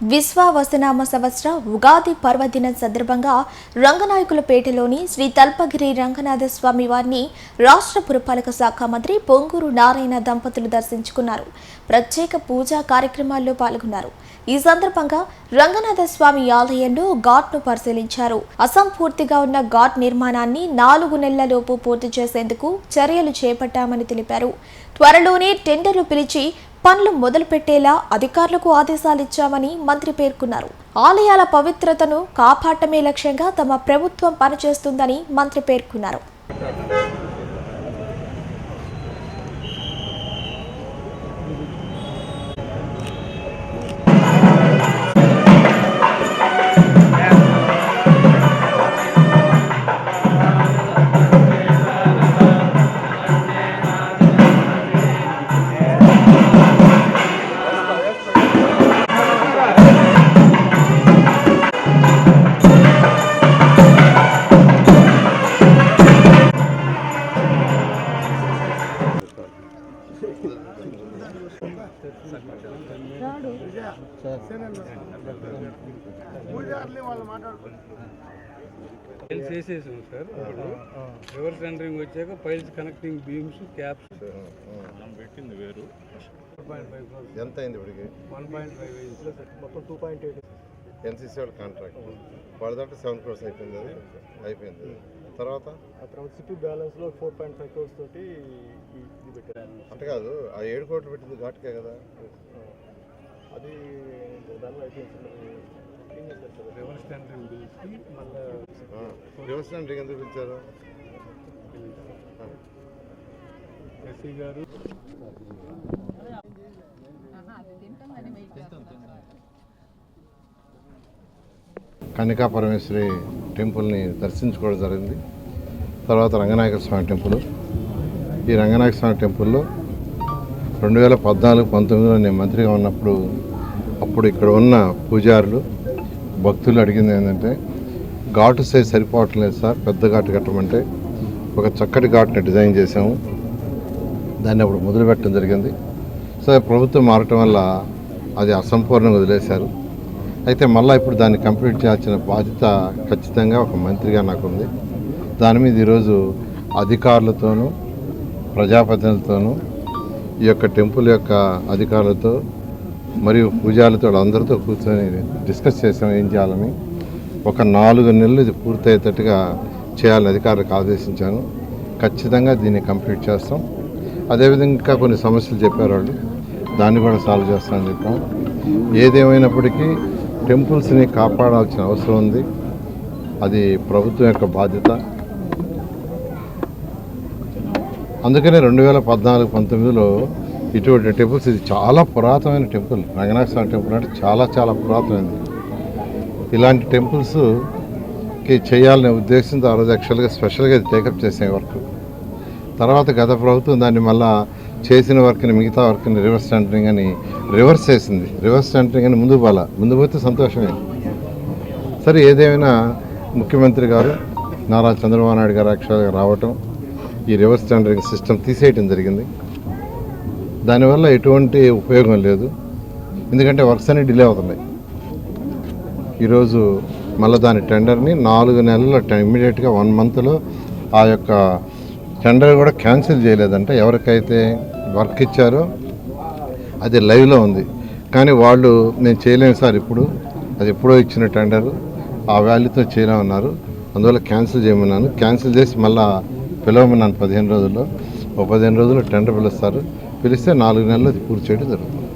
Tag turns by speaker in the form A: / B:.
A: విశ్వావసనామ సంవత్సర ఉగాది పర్వదినం సందర్భంగా రంగనాయకులపేటలోని శ్రీ తల్పగిరి రంగనాథ స్వామి వారిని రాష్ట్ర పురపాలక శాఖ మంత్రి పొంగూరు నారాయణ దంపతులు దర్శించుకున్నారు. ప్రత్యేక పూజా కార్యక్రమాల్లో పాల్గొన్నారు. ఈ సందర్భంగా రంగనాథ స్వామి ఆలయంలో ఘాట్ను పరిశీలించారు. అసంపూర్తిగా ఉన్న ఘాట్ నిర్మాణాన్ని నాలుగు నెలలలోపు పూర్తి చేసేందుకు చర్యలు చేపట్టామని తెలిపారు. త్వరలోనే టెండర్లు పిలిచి పనులు మొదలుపెట్టేలా అధికారులకు ఆదేశాలిచ్చామని మంత్రి పేర్కొన్నారు. ఆలయాల పవిత్రతను కాపాడటమే లక్ష్యంగా తమ ప్రభుత్వం పనిచేస్తుందని మంత్రి పేర్కొన్నారు.
B: ఫైల్స్ వేసేసాం సార్ ఇప్పుడు రివర్స్ ఎండరింగ్ వచ్చాక ఫైల్స్ కనెక్టింగ్ బీమ్స్ క్యాప్స్
C: మనం పెట్టింది వేరు ఎంత అయింది ఇప్పటికి
B: వన్ పాయింట్ ఫైవ్ మొత్తం టూ పాయింట్ ఎయిట్
C: ఎన్సీసీ వాళ్ళ కాంట్రాక్ట్ వాళ్ళ దాంట్లో సెవెన్ క్రోర్స్ అయిపోయింది అది అయిపోయింది తర్వాత
D: తర్వాత సిటీ బ్యాలెన్స్లో ఫోర్ పాయింట్ ఫైవ్ క్రోర్స్ తోటి ఇది పెట్టారు
C: అంటే కాదు ఆ ఏడు కోట్లు పెట్టింది ఘాటుకే కదా
D: అది దానిలో అయిపోయింది
B: రివర్స్ పిలిచి మళ్ళీ
C: రివర్స్ ఎందుకు పిలిచారు?
B: ఎస్సీ గారు.
C: కన్నికా పరమేశ్వరి టెంపుల్ని దర్శించుకోవడం జరిగింది. తర్వాత రంగనాయక స్వామి టెంపుల్. ఈ రంగనాయక స్వామి టెంపుల్లో రెండు వేల పద్నాలుగు పంతొమ్మిదిలో నేను మంత్రిగా ఉన్నప్పుడు అప్పుడు ఇక్కడ ఉన్న పూజారులు భక్తులు అడిగింది ఏంటంటే ఘాటు సైజ్ సరిపోవట్లేదు సార్ పెద్ద ఘాటు కట్టమంటే. ఒక చక్కటి ఘాటుని డిజైన్ చేసాము దాన్ని అప్పుడు మొదలుపెట్టడం జరిగింది. సో ప్రభుత్వం మారటం వల్ల అది అసంపూర్ణంగా వదిలేశారు. అయితే మళ్ళీ ఇప్పుడు దాన్ని కంప్లీట్ చేయాల్సిన బాధ్యత ఖచ్చితంగా ఒక మంత్రిగా నాకు ఉంది దాని మీద ఈరోజు అధికారులతోనూ ప్రజాప్రతినిధులతోనూ ఈ యొక్క టెంపుల్ యొక్క అధికారులతో మరియు పూజారులతో అందరితో కూర్చొని డిస్కస్ చేసాం ఏం చేయాలని. ఒక నాలుగు నెలలు ఇది పూర్తయ్యేటట్టుగా చేయాలని అధికారులకు ఆదేశించాను. ఖచ్చితంగా దీన్ని కంప్లీట్ చేస్తాం. అదేవిధంగా ఇంకా కొన్ని సమస్యలు చెప్పారు వాళ్ళు. దాన్ని కూడా సాల్వ్ చేస్తామని చెప్పాం. ఏదేమైనప్పటికీ టెంపుల్స్ని కాపాడాల్సిన అవసరం ఉంది. అది ప్రభుత్వం యొక్క బాధ్యత. అందుకనే రెండు వేల పద్నాలుగు పంతొమ్మిదిలో ఇటువంటి టెంపుల్స్ ఇది చాలా పురాతనమైన టెంపుల్ రంగనాథ స్వామి టెంపుల్ అంటే చాలా చాలా పురాతనమైనది ఇలాంటి టెంపుల్స్కి చేయాలనే ఉద్దేశంతో ఆ రోజు యాక్చువల్గా స్పెషల్గా ఇది టేకప్ చేసే వర్క్ తర్వాత గత ప్రభుత్వం దాన్ని మళ్ళా చేసిన వర్క్ని మిగతా వర్క్ని రివర్స్ సెంటరింగ్ అని రివర్స్ చేసింది. రివర్స్ సెంటరింగ్ అని ముందు పోలా. ముందు పోతే సంతోషమే. సరే ఏదేమైనా ముఖ్యమంత్రి గారు నారా చంద్రబాబు నాయుడు గారు యాక్చువల్గా రావటం ఈ రివర్స్ టెండరింగ్ సిస్టమ్ తీసేయటం జరిగింది. దానివల్ల ఎటువంటి ఉపయోగం లేదు. ఎందుకంటే వర్క్స్ అన్ని డిలే అవుతున్నాయి. ఈరోజు మళ్ళీ దాని టెండర్ని నాలుగు నెలల ఇమ్మీడియట్గా వన్ మంత్లో ఆ యొక్క టెండర్ కూడా క్యాన్సిల్ చేయలేదంట. ఎవరికైతే వర్క్ ఇచ్చారో అది లైవ్లో ఉంది. కానీ వాళ్ళు నేను చేయలేను సార్ ఇప్పుడు. అది ఎప్పుడో ఇచ్చిన టెండర్. ఆ వాల్యూతో చేయలేమన్నారు. అందువల్ల క్యాన్సిల్ చేయమన్నాను. క్యాన్సిల్ చేసి మళ్ళీ పిలవమన్నాను పదిహేను రోజుల్లో ఒక పదిహేను రోజుల్లో టెండర్ పిలుస్తారు. పిలిస్తే నాలుగు నెలలు అది పూర్తి చేయడం జరుగుతుంది.